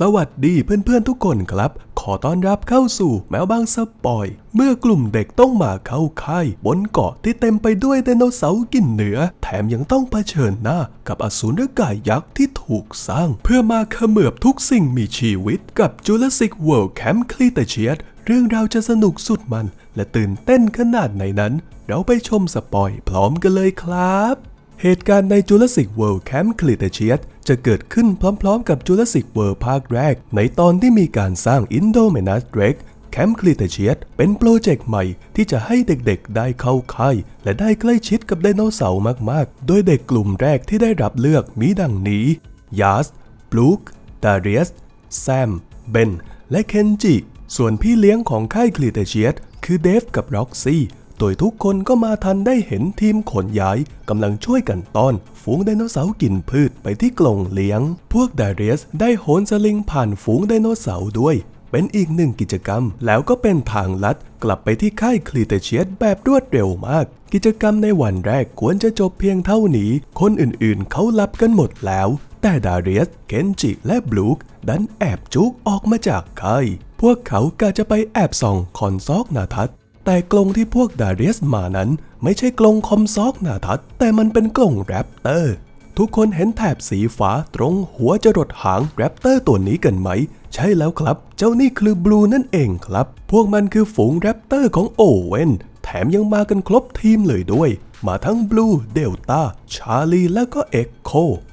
สวัสดีเพื่อนๆทุกคนครับ ขอต้อนรับเข้าสู่แมวบางสปอย เมื่อกลุ่มเด็กต้องมาเข้าค่ายบนเกาะที่เต็มไปด้วยไดโนเสาร์กินเนื้อ แถมยังต้องเผชิญหน้ากับอสูรกายยักษ์ที่ถูกสร้าง เพื่อมาเขมือบทุกสิ่งมีชีวิตกับ Jurassic World Camp Cretaceous เรื่องราวจะสนุกสุดมัน และตื่นเต้นขนาดไหนนั้น เราไปชมสปอยพร้อมกันเลยครับ เหตุการณ์ใน Jurassic World Camp Cretaceous จะเกิดขึ้นพร้อมๆกับ Jurassic World ภาคแรก ในตอนที่มีการสร้าง Indominus Rex แคมป์คลีเตเชียสเป็นโปรเจกต์ใหม่ที่จะให้เด็กๆได้เข้าค่ายและได้ใกล้ชิดกับไดโนเสาร์มากๆ โดยเด็กกลุ่มแรกที่ได้รับเลือกมีดังนี้ยาสบลูคดาเรียสแซม เบน และเคนจิ ส่วนพี่เลี้ยงของค่ายคลีเตเชียสคือเดฟกับร็อกซี่ โดยทุกคนก็มาทันได้เห็นทีมขนย้ายกำลังช่วยกันต้อนฝูงไดโนเสาร์กินพืชไปที่กรงเลี้ยง พวกดาเรียสได้โหนสลิงผ่านฝูงไดโนเสาร์ด้วย เป็นอีกหนึ่งกิจกรรม แล้วก็เป็นทางลัดกลับไปที่ค่ายคลีเตเชียสแบบรวดเร็วมาก กิจกรรมในวันแรกควรจะจบเพียงเท่านี้ คนอื่นๆ เขาหลับกันหมดแล้ว แต่ดาเรียส เคนจิ และบลูคดันแอบจุกออกมาจากค่ายพวกเขากะจะไปแอบส่องคอนซอกนาทัศ แต่กรงที่พวกดาเรียสมานั้น ไม่ใช่กรงคอมซอกนาทัศน์แต่มันเป็นกรงแรปเตอร์ ทุกคนเห็นแถบสีฟ้าตรงหัวจรดหางแรปเตอร์ตัวนี้กันไหม ใช่แล้วครับ เจ้านี่คือบลูนั่นเองครับ พวกมันคือฝูงแรปเตอร์ของโอเวนแถมยังมากันครบทีมเลยด้วย มาทั้งบลูเดลต้าชาลีและก็เอ็กโค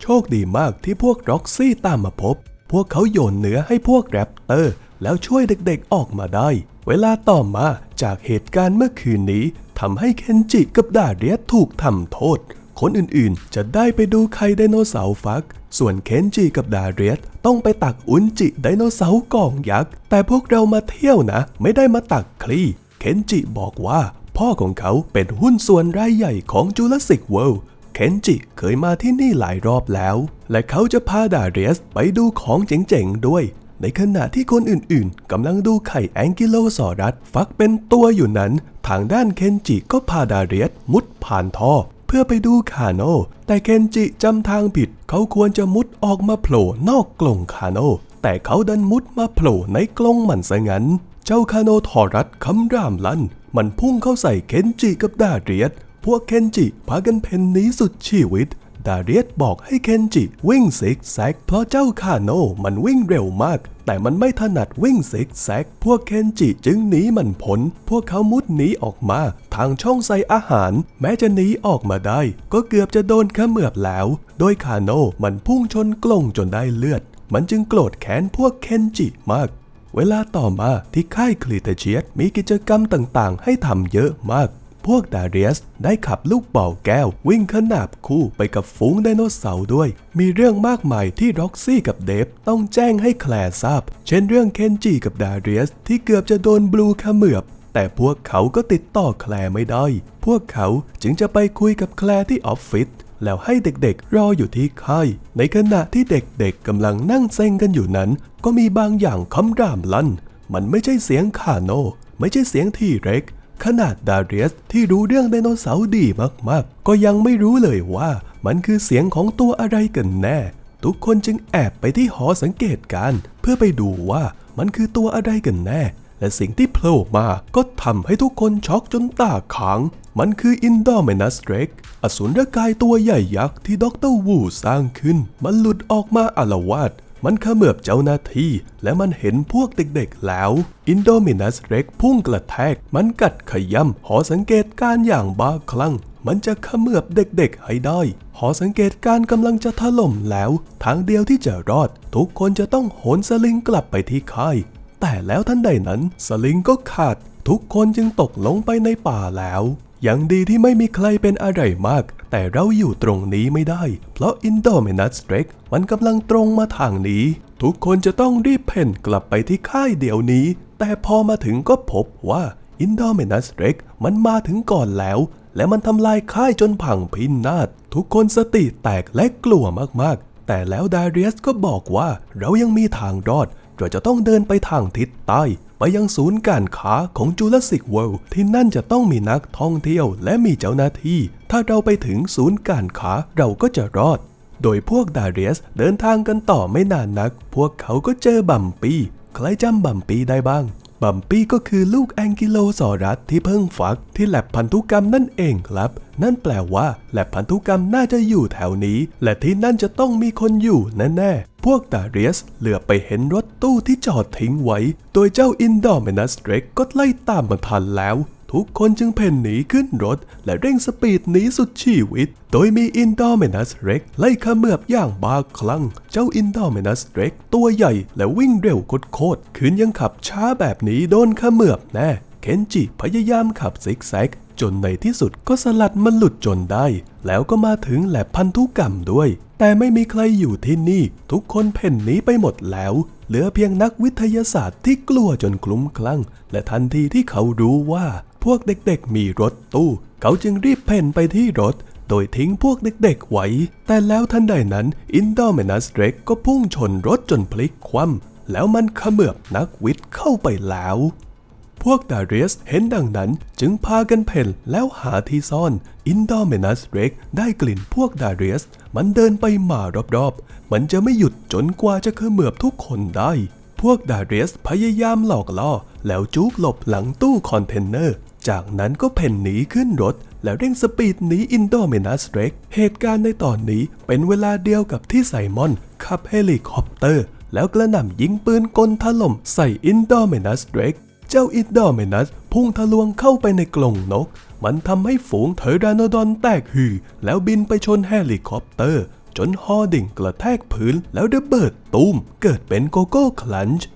โชคดีมากที่พวกร็อกซี่ตามมาพบ พวกเขาโยนเนื้อให้พวกแรปเตอร์แล้วช่วยเด็กๆออกมาได้ เวลาต่อมาจากเหตุการณ์เมื่อคืนนี้ทำให้เคนจิกับดาเรียสถูกทำโทษ คนอื่นๆ จะได้ไปดูไข่ไดโนเสาร์ฟัก ส่วนเคนจิกับดาเรียสต้องไปตักอุนจิไดโนเสาร์กองยักษ์ แต่พวกเรามาเที่ยวนะ ไม่ได้มาตักคลีเคนจิบอกว่าพ่อของเขาเป็นหุ้นส่วนรายใหญ่ของจูราสสิกเวิลด์เคนจิเคยมาที่นี่หลายรอบแล้ว และเขาจะพาดาเรียสไปดูของเจ๋งๆด้วย ในขณะที่คนอื่นๆกำลังดูไข่แองกิโลซอรัสฟักเป็นตัวอยู่นั้น ทางด้านเคนจิก็พาดาเรียสมุดผ่านท่อ เพื่อไปดูคาโน แต่เคนจิจำทางผิด เขาควรจะมุดออกมาโผล่นอกกลงคาโน แต่เขาดันมุดมาโผล่ในกลงมันซะงั้น เจ้าคาโนทอรัสคำรามลั่น มันพุ่งเข้าใส่เคนจิกับดาเรียสพวกเคนจิพากันเพนนี้สุดชีวิต ดาเรียสบอกให้เคนจิวิ่งซิกแซกเพราะเจ้าคาโนมันวิ่งเร็วมาก แต่มันไม่ถนัดวิ่งซิกแซกพวกเคนจิจึงหนีมันพ้นพวกเขามุดหนีออกมาทางช่องใส่อาหาร แม้จะหนีออกมาได้ ก็เกือบจะโดนเขมือบแล้ว โดยคาโนมันพุ่งชนกลงจนได้เลือด มันจึงโกรธแค้นพวกเคนจิมากเวลาต่อมาที่ค่ายคลีเตเชียสมีกิจกรรมต่างๆ ให้ทำเยอะมาก พวกดาเรียสได้ขับลูกเป่าแก้ว วิ่งขนาบคู่ไปกับฝูงไดโนเสาร์ด้วย มีเรื่องมากมายที่ร็อกซี่กับเดฟต้องแจ้งให้แคลร์ทราบ เช่นเรื่องเคนจิกับดาเรียสที่เกือบจะโดนบลูเขมือบแต่พวกเขาก็ติดต่อแคลร์ไม่ได้ พวกเขาจึงจะไปคุยกับแคลร์ที่ออฟฟิศ แล้วให้เด็กๆ รออยู่ที่ค่าย ในขณะที่เด็กๆกำลังนั่งเซ็งกันอยู่นั้น ก็มีบางอย่างคำรามลั่น มันไม่ใช่เสียงคาโน ไม่ใช่เสียงที่เร็ก ขนาดดาเรียสที่รู้เรื่องไดโนเสาร์ดีมากๆ ก็ยังไม่รู้เลยว่ามันคือเสียงของตัวอะไรกันแน่ ทุกคนจึงแอบไปที่หอสังเกตการเพื่อไปดูว่ามันคือตัวอะไรกันแน่ และสิ่งที่โผล่มาก็ทำให้ทุกคนช็อกจนตาค้าง มันคือ Indominus Rex อสูรกายตัวใหญ่ยักษ์ที่ดรวูสร้างขึ้น มันหลุดออกมาอาลวาด มันเขมือบเจ้าหน้าที่และมันเห็นพวกเด็กๆแล้ว Indominus Rex พุ่งกระแทก มันกัดขย้ำหอสังเกตการ์อย่างบ้าคลั่ง มันจะเขมือบเด็กๆให้ได้ หอสังเกตการ์กำลังจะถล่มแล้ว ทางเดียวที่จะรอด ทุกคนจะต้องโหนสลิงกลับไปที่ค่าย แต่แล้วทันใดนั้นสลิงก็ขาด ทุกคนจึงตกลงไปในป่าแล้ว ยังดีที่ไม่มีใครเป็นอะไรมาก แต่เราอยู่ตรงนี้ไม่ได้ เพราะ Indominus Rex มันกำลังตรงมาทางนี้ ทุกคนจะต้องรีบเพ่นกลับไปที่ค่ายเดี๋ยวนี้ แต่พอมาถึงก็พบว่า Indominus Rex มันมาถึงก่อนแล้ว และมันทำลายค่ายจนพังพินาศทุกคนสติแตกและกลัวมากๆ แต่แล้วดาเรียสก็บอกว่าเรายังมีทางรอดเราจะต้องเดินไปทางทิศใต้ ไปยังศูนย์การค้าของจูราสสิกเวิลด์ที่นั่นจะต้องมีนักท่องเที่ยวและมีเจ้าหน้าที่ ถ้าเราไปถึงศูนย์การค้าเราก็จะรอด โดยพวกดาเรียสเดินทางกันต่อไม่นานนัก พวกเขาก็เจอบัมปี้ใครจำบัมปี้ได้บ้างบัมปี้ก็คือลูกแองกิโลซอรัสที่เพิ่งฟักที่แลบพันธุกรรมนั่นเองครับ นั่นแปลว่าแลบพันธุกรรมน่าจะอยู่แถวนี้ และที่นั่นจะต้องมีคนอยู่แน่ๆ พวกดาเรียสเหลือไปเห็นรถตู้ที่จอดทิ้งไว้ โดยเจ้าอินดอร์เมนัสเร็กก็ไล่ตามมาทันแล้ว ทุกคนจึงเพ่นหนีขึ้นรถ และเร่งสปีดหนีสุดชีวิต โดยมีอินดอร์เมนัสเร็กไล่ขมือบอย่างบาคลั่ง เจ้าอินดอร์เมนัสเร็กตัวใหญ่และวิ่งเร็วโคตรๆคืนยังขับช้าแบบนี้โดนขมือบแน่เคนจิพยายามขับซิกแซก จนในที่สุดก็สลัดมันหลุดจนได้ แล้วก็มาถึงแหลบพันธุกรรมด้วย แต่ไม่มีใครอยู่ที่นี่ ทุกคนเพ่นหนีไปหมดแล้ว เหลือเพียงนักวิทยาศาสตร์ที่กลัวจนคลุ้มคลั่ง และทันทีที่เขารู้ว่าพวกเด็กๆมีรถตู้ เขาจึงรีบเพ่นไปที่รถ โดยทิ้งพวกเด็กๆไว้ แต่แล้วทันใดนั้นอินดอร์เมนัสเร็กก็พุ่งชนรถจนพลิกคว่ำแล้วมันขมือบนักวิทย์เข้าไปแล้ว พวกดาเรียสเห็นดังนั้นจึงพากันเพ่นแล้วหาที่ซ่อน อินดอร์เมนัสเร็กได้กลิ่นพวกดาเรียส มันเดินไปมารอบๆ มันจะไม่หยุดจนกว่าจะเขมือบทุกคนได้ พวกดาเรียสพยายามหลอกล่อ แล้วจุกหลบหลังตู้คอนเทนเนอร์ จากนั้นก็เพ่นหนีขึ้นรถ แล้วเร่งสปีดหนีอินโดเมนัสเร็กเหตุการณ์ในตอนนี้เป็นเวลาเดียวกับที่ไซมอนขับเฮลิคอปเตอร์ แล้วกระหน่ำยิงปืนกลถล่มใส่อินโดเมนัสเร็ก เจ้าอินโดเมนัสพุ่งทะลวงเข้าไปในกรงนก มันทำให้ฝูงเทอร์ดานดอนแตกหือ แล้วบินไปชนเฮลิคอปเตอร์ จนฮอดิ่งกระแทกพื้นแล้วระเบิดตูม เกิดเป็นโกโก้คลันช์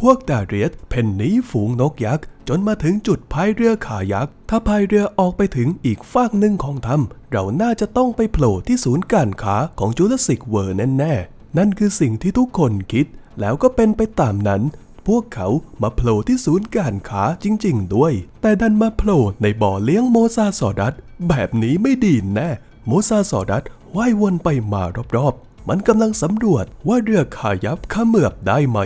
พวกดาเรียสเพ่นหนีฝูงนกยักษ์จนมาถึงจุดพายเรือขายักษ์ถ้าพายเรือออกไปถึงอีกฟากหนึ่งของถ้ำเราน่าจะต้องไปโผล่ที่ศูนย์การค้าของจูเลสิกเวอร์แน่ๆ นั่นคือสิ่งที่ทุกคนคิด แล้วก็เป็นไปตามนั้น พวกเขามาโผล่ที่ศูนย์การค้าจริง ๆ ด้วย แต่ดันมาโผล่ในบ่อเลี้ยงโมซาซอรัสแบบนี้ไม่ดีแน่โมซาซอรัสว่ายวนไปมารอบๆ มันกำลังสำรวจว่าเรือขายับขมือบได้ไหม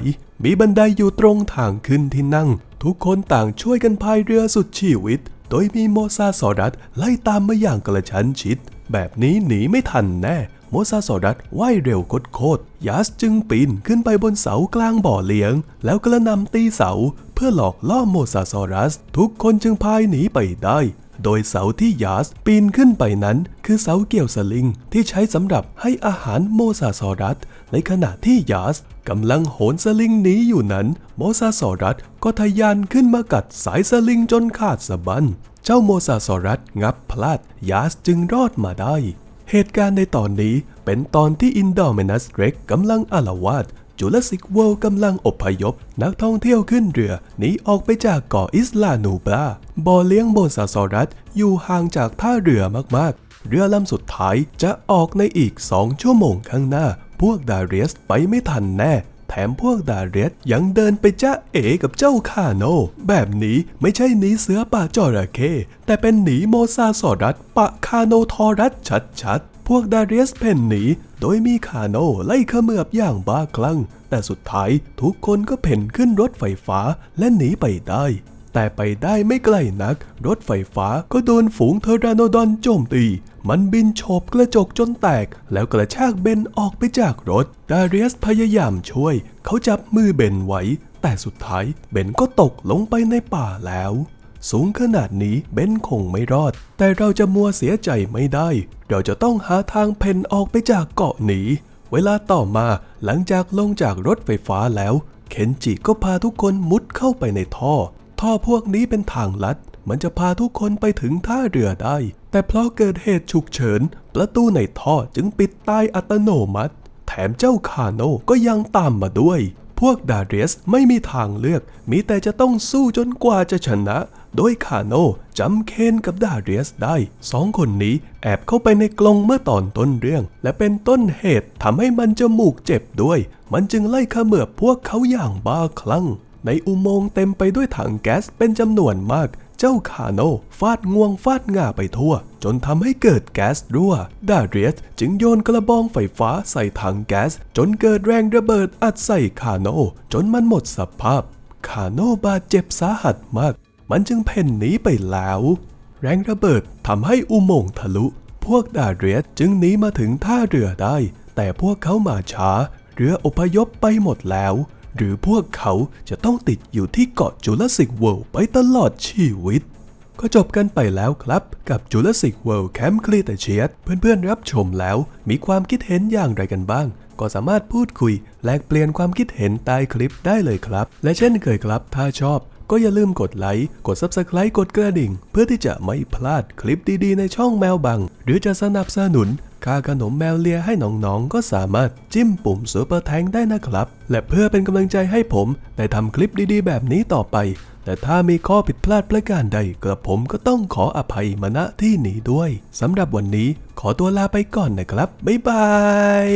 มีบันไดอยู่ตรงทางขึ้นที่นั่ง ทุกคนต่างช่วยกันพายเรือสุดชีวิต โดยมีโมซาซอรัสไล่ตามมาอย่างกระชั้นชิด แบบนี้หนีไม่ทันแน่ โมซาซอรัสว่ายเร็วโคตรๆยาสจึงปีนขึ้นไปบนเสากลางบ่อเลี้ยง แล้วกระนำตีเสาเพื่อหลอกล่อโมซาซอรัส ทุกคนจึงพายหนีไปได้ โดยเสาที่ยาสปีนขึ้นไปนั้น คือเสาเกี่ยวสลิงที่ใช้สำหรับให้อาหารโมซาซอรัส ในขณะที่ยาสกำลังโหนสลิงหนีอยู่นั้นโมซาซอรัสก็ทะยานขึ้นมากัดสายสลิงจนขาดสะบั้นเจ้าโมซาซอรัสงับพลาดยาสจึงรอดมาได้ เหตุการณ์ในตอนนี้เป็นตอนที่อินดอร์เมนัสเร็กกำลังอาละวาดจูเลสิกเวิลด์กำลังอพยพ นักท่องเที่ยวขึ้นเรือหนีออกไปจากเกาะอิสลานูบราบ่อเลี้ยงโมซาซอรัสอยู่ห่างจากท่าเรือมากๆ เรือลำสุดท้ายจะออกในอีกสองชั่วโมงข้างหน้า พวกดาเรียสไปไม่ทันแน่ มพวกดาเรียสยังเดินไปจ้าเอกับเจ้าคาโน แบบนี้ไม่ใช่หนีเสือป่าจระเข้แต่เป็นหนีโมซาสอรัสปะคาโนทอรัสชัดๆ พวกดาเรียสเพ่นหนีโดยมีคาโนไล่เขมือบอย่างบ้าคลั่ง แต่สุดท้ายทุกคนก็เพ่นขึ้นรถไฟฟ้าและหนีไปได้ แต่ไปได้ไม่ไกลนัก รถไฟฟ้าก็โดนฝูงเทอราโนดอนโจมตี มันบินโฉบกระจกจนแตก แล้วกระชากเบนออกไปจากรถ ดาเรียสพยายามช่วย เขาจับมือเบนไว้ แต่สุดท้ายเบนก็ตกลงไปในป่าแล้วสูงขนาดนี้เบนคงไม่รอด แต่เราจะมัวเสียใจไม่ได้ เราจะต้องหาทางเพนออกไปจากเกาะหนี เวลาต่อมาหลังจากลงจากรถไฟฟ้าแล้ว เคนจิก็พาทุกคนมุดเข้าไปในท่อ ท่อพวกนี้เป็นทางลัด มันจะพาทุกคนไปถึงท่าเรือได้ แต่เพราะเกิดเหตุฉุกเฉิน ประตูในท่อจึงปิดตายอัตโนมัติ แถมเจ้าคาโนก็ยังตามมาด้วย พวกดาเรียสไม่มีทางเลือก มีแต่จะต้องสู้จนกว่าจะชนะ โดยคาโนจำเคนกับดาเรียสได้สองคนนี้แอบเข้าไปในกรงเมื่อตอนต้นเรื่อง และเป็นต้นเหตุทำให้มันจมูกเจ็บด้วย มันจึงไล่ขมือบพวกเขาอย่างบ้าคลั่ง ในอุโมงค์เต็มไปด้วยถังแก๊สเป็นจำนวนมาก เจ้าคาโนฟาดงวงฟาดง่าไปทั่ว จนทำให้เกิดแก๊สรั่ว ดาเรียสจึงโยนกระบองไฟฟ้าใส่ถังแก๊ส จนเกิดแรงระเบิดอัดใส่คาโนจนมันหมดสภาพ คาโนบาดเจ็บสาหัสมาก มันจึงเพ่นหนีไปแล้ว แรงระเบิดทำให้อุโมงค์ทะลุพพวกดาเรียสจึงหนีมาถึงท่าเรือได้ แต่พวกเขามาช้า เรืออพยพไปหมดแล้ว หรือพวกเขาจะต้องติดอยู่ที่เกาะจูราสสิกเวิลด์ไปตลอดชีวิต ก็จบกันไปแล้วครับกับ Jurassic World Camp Cretaceous เพื่อนๆรับชมแล้วมีความคิดเห็นอย่างไรกันบ้าง ก็สามารถพูดคุย แลกเปลี่ยนความคิดเห็นใต้คลิปได้เลยครับ และเช่นเคยครับ ถ้าชอบก็อย่าลืมกดไลค์ กด Subscribe กดกระดิ่ง เพื่อที่จะไม่พลาดคลิปดีๆ ในช่องแมวบัง หรือจะสนับสนุน ค่าขนมแมวเลียให้น้องๆ ก็สามารถจิ้มปุ่มซูเปอร์แทงได้นะครับ และเพื่อเป็นกำลังใจให้ผมได้ทำคลิปดีๆ แบบนี้ต่อไป แต่ถ้ามีข้อผิดพลาดประการใดกระผมก็ต้องขออภัยมาณที่นี้ด้วยสำหรับวันนี้ขอตัวลาไปก่อนนะครับ บ๊ายบาย